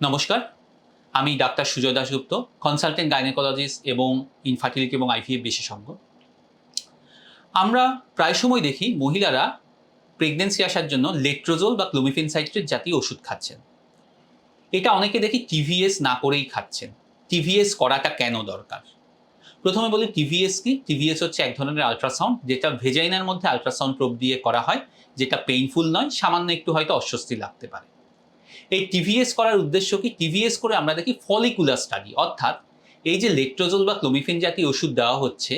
নমস্কার। আমি doctor Sujoy Dasgupta consultant gynaecologist এবং ইনফার্টিলিটি এবং আইভিএফ বিশেষজ্ঞ। আমরা প্রায় সময় দেখি মহিলারা প্রেগনেন্সি আসার জন্য লেট্রোজোল বা ক্লোমিফেনসাইট্রেট জাতীয় ওষুধ খাচ্ছেন। এটা অনেকে দেখি টিভিএস না করেই খাচ্ছেন। টিভিএস করাটা কেন দরকার? প্রথমে বলি টিভিএস কি? টিভিএস হচ্ছে এক ধরনের আলট্রাসাউন্ড যেটা ভেজাইনার মধ্যে আলট্রাসাউন্ড প্রোব দিয়ে করা হয়, যেটা পেইনফুল নয়, সামান্য একটু হয়তো অস্বস্তি লাগতে পারে। এই টিভিএস করার উদ্দেশ্য কি? টিভিএস করে আমরা দেখি ফলিকুলার স্টাডি অর্থাৎ এই যে লেট্রোজোল বা ক্লোমিফেন জাতীয় ওষুধ দেওয়া হচ্ছে,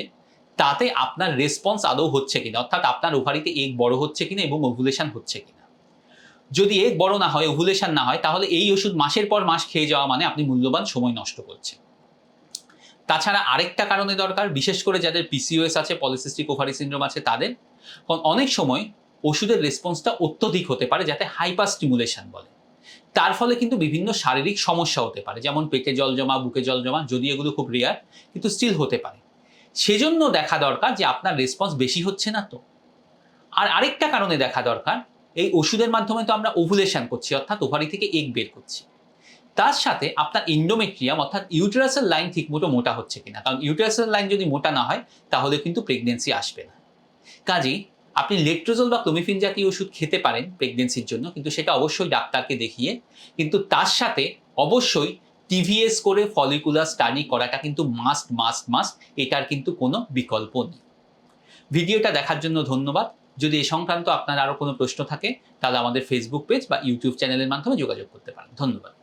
তাতে আপনার রেসপন্স আদৌ হচ্ছে কিনা? অর্থাৎ আপনার ওভারিতে এক বড় হচ্ছে কিনা এবং ওভুলেশন হচ্ছে কিনা? যদি এক বড় না হয় ওভুলেশন না হয়, তাহলে এই ওষুধ মাসের পর মাস খেয়ে যাওয়া মানে আপনি মূল্যবান সময় নষ্ট করছেন। তাছাড়া আরেকটা কারণে দরকার, বিশেষ করে যাদের পিসিওএস আছে পলিসিস্টিক ওভারি সিন্ড্রোম আছে, তাদের কারণ অনেক সময় ওষুধের রেসপন্সটা অত্যধিক হতে পারে, যাতে হাইপার স্টিমুলেশন বলে। তার ফলে কিন্তু বিভিন্ন শারীরিক সমস্যা হতে পারে, যেমন পেটে জল জমা, বুকে জল জমা যদি এগুলো খুব রেয়ার কিন্তু স্টিল হতে পারে। সেজন্য দেখা দরকার যে আপনার রেসপন্স বেশি হচ্ছে না তো। আর আরেকটা কারণে দেখা দরকার, এই ওষুধের মাধ্যমে তো আমরা ওভুলেশন করছি, অর্থাৎ ওভারি থেকে এগ বের করছি। তার সাথে আপনার ইন্ডোমেট্রিয়াম অর্থাৎ ইউটেরাসের লাইন ঠিকমতো মোটা হচ্ছে কিনা, কারণ ইউটেরাসের লাইন যদি মোটা না হয়, তাহলে কিন্তু প্রেগনেন্সি আসবে না। কাজেই আপনি লেট্রোজল বা ক্লোমিফিন জাতীয় ওষুধ খেতে পারেন প্রেগনেন্সির জন্য, কিন্তু সেটা অবশ্যই ডাক্তারকে দেখিয়ে, কিন্তু তার সাথে অবশ্যই টিভিএস করে ফলিকুলার স্টাডি করাটা কিন্তু মাস্ট মাস্ট মাস্ট এটার কিন্তু কোনো বিকল্প নেই। ভিডিওটা দেখার জন্য ধন্যবাদ। যদি এ সংক্রান্ত আপনার আরও কোনো প্রশ্ন থাকে, তাহলে আমাদের ফেসবুক পেজ বা ইউটিউব চ্যানেলের মাধ্যমে যোগাযোগ করতে পারেন। ধন্যবাদ।